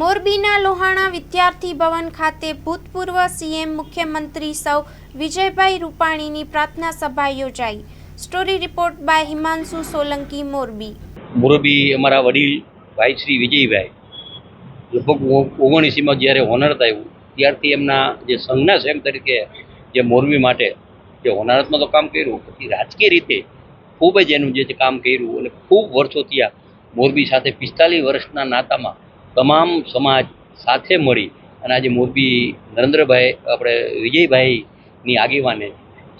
મોરબીના લોહાણા વિદ્યાર્થી ભવન ખાતે ભૂતપૂર્વ સીએમ મુખ્યમંત્રી સૌ વિજયભાઈ રૂપાણીની પ્રાર્થના સભા યોજાઈ. Story report by Himanshu Solanki, Morbi. Morbi અમારા વડીલ ભાઈ શ્રી વિજયભાઈ, લગભગ ઓગણીસીમાં જ્યારે હોનર થયું, ત્યારથી એમના જે સંઘના સેમ તરીકે જે મોરબી માટે જે હોનારતમાં તો કામ કર્યું પછી રાજકીય રીતે ખૂબ જ એનું જે કામ કર્યું અને ખૂબ વર્ષો થયા મોરબી સાથે પિસ્તાલીસ વર્ષના નાતામાં તમામ સમાજ સાથે મળી અને આજે મોરબી નરેન્દ્રભાઈ, આપણે વિજયભાઈની આગેવાને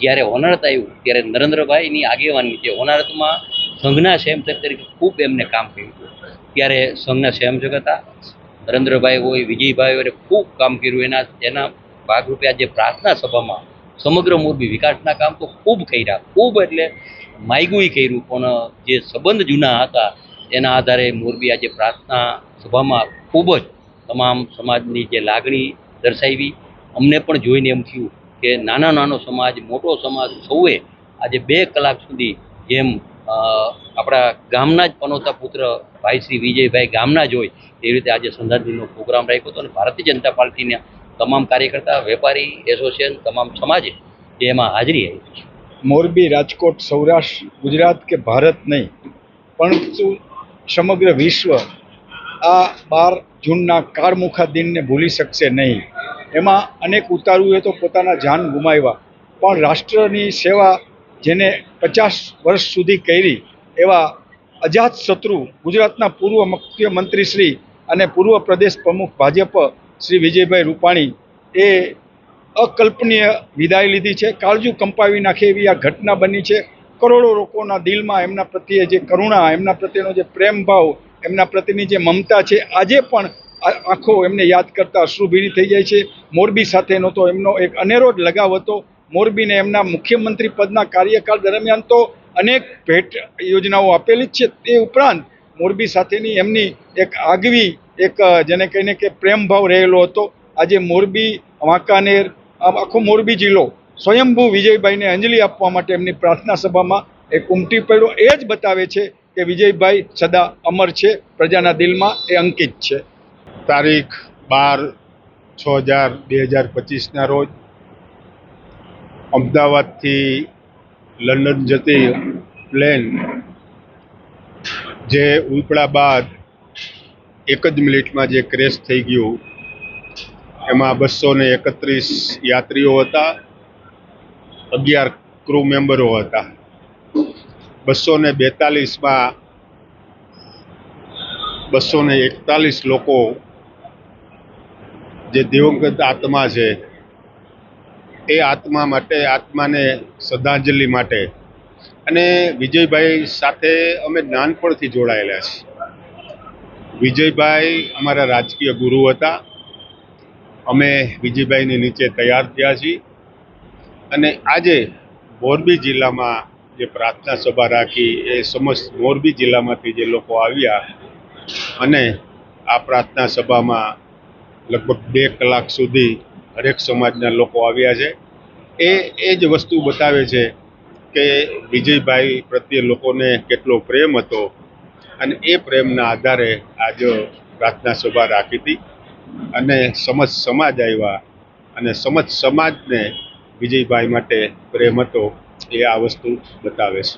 જ્યારે હોનારત આવ્યું, ત્યારે નરેન્દ્રભાઈની આગેવાની જે હોનારતમાં સંઘના સ્વયંસેવક તરીકે ખૂબ એમને કામ કર્યું ત્યારે સંઘના સ્વયંસેવક હતા. નરેન્દ્રભાઈ હોય, વિજયભાઈ હોય ખૂબ કામ કર્યું. એના એના ભાગરૂપે આજે પ્રાર્થના સભામાં સમગ્ર મોરબી વિકાસના કામ તો ખૂબ કર્યા. ખૂબ એટલે માયગુઈ કર્યું. પણ જે સંબંધ જૂના હતા એના આધારે મોરબી આજે પ્રાર્થના સભામાં ખૂબ જ તમામ સમાજની જે લાગણી દર્શાવી. અમને પણ જોઈને એમ થયું કે નાનો નાનો સમાજ, મોટો સમાજ સૌએ આજે બે કલાક સુધી જેમ આપણા ગામના જ પનોતા પુત્ર ભાઈ શ્રી વિજયભાઈ ગામના જ હોય, એ રીતે આજે શ્રદ્ધાંજલિનો પ્રોગ્રામ રાખ્યો હતો અને ભારતીય જનતા પાર્ટીના તમામ કાર્યકર્તા, વેપારી, એસોસિએશન, તમામ સમાજે એમાં હાજરી આપી મોરબી, રાજકોટ, સૌરાષ્ટ્ર, ગુજરાત કે ભારત નહીં પરંતુ સમગ્ર વિશ્વ આ બાર જૂનના કાળમુખા દિનને ભૂલી શકશે નહીં. એમાં અનેક ઉતારુએ તો પોતાના જાન ગુમાવ્યા. પણ રાષ્ટ્રની સેવા જેને પચાસ વર્ષ સુધી કરી એવા અજાત શત્રુ ગુજરાતના પૂર્વ મુખ્યમંત્રી શ્રી અને પૂર્વ પ્રદેશ પ્રમુખ ભાજપ શ્રી વિજયભાઈ રૂપાણી એ અકલ્પનીય વિદાય લીધી છે. કાળજુ કંપાવી નાખે એવી આ ઘટના બની છે. કરોડો લોકોના દિલમાં એમના પ્રત્યે જે કરુણા, એમના પ્રત્યેનો જે પ્રેમ ભાવ, એમના પ્રત્યેની જે મમતા છે, આજે પણ આંખો એમને યાદ કરતા અશ્રુભીની થઈ જાય છે. મોરબી સાથેનો તો એમનો એક અનેરો જ લગાવ હતો. મોરબીને એમના મુખ્યમંત્રી પદના કાર્યકાળ દરમિયાન તો અનેક ભેટ યોજનાઓ આપેલી જ છે. તે ઉપરાંત મોરબી સાથેની એમની એક આગવી, એક, જેને કહીને કે પ્રેમ ભાવ રહેલો હતો. આજે મોરબી, વાંકાનેર આખો મોરબી જિલ્લો સ્વયંભૂ વિજયભાઈને અંજલિ આપવા માટે એમની પ્રાર્થના સભામાં એક ઉમટી પડ્યો. એ જ બતાવે છે કે વિજયભાઈ સદા અમર છે, પ્રજાના દિલમાં એ અંકિત છે. તારીખ બાર છ હજાર બે હજાર પચીસના રોજ અમદાવાદથી લંડન જતી પ્લેન જે ઉપડા બાદ એક જ મિનિટમાં જે ક્રેશ થઈ ગયું, એમાં બસો ને એકત્રીસ યાત્રીઓ હતા. અગિયાર ક્રૂ મેમ્બરો હતા. બસો ને બેતાલીસમાં બસો ને એકતાલીસ લોકો, જે દિવંગત આત્મા છે, એ આત્મા માટે, આત્માને શ્રદ્ધાંજલિ માટે અને વિજયભાઈ સાથે અમે નાનપણથી જોડાયેલા છીએ. વિજયભાઈ અમારા રાજકીય ગુરુ હતા. અમે વિજયભાઈની નીચે તૈયાર થયા છીએ. અને આજે મોરબી જિલ્લામાં જે પ્રાર્થના સભા રાખી એ સમસ્ત મોરબી જિલ્લામાંથી જે લોકો આવ્યા અને આ પ્રાર્થના સભામાં લગભગ બે કલાક સુધી હરેક સમાજના લોકો આવ્યા છે. એ એ જ વસ્તુ બતાવે છે કે વિજયભાઈ પ્રત્યે લોકોને કેટલો પ્રેમ હતો અને એ પ્રેમના આધારે આજ પ્રાર્થના સભા રાખી હતી અને સમજ સમાજ આવ્યા અને સમજ સમાજને વિજયભાઈ માટે પ્રેમ હતો એ આ વસ્તુ બતાવે છે.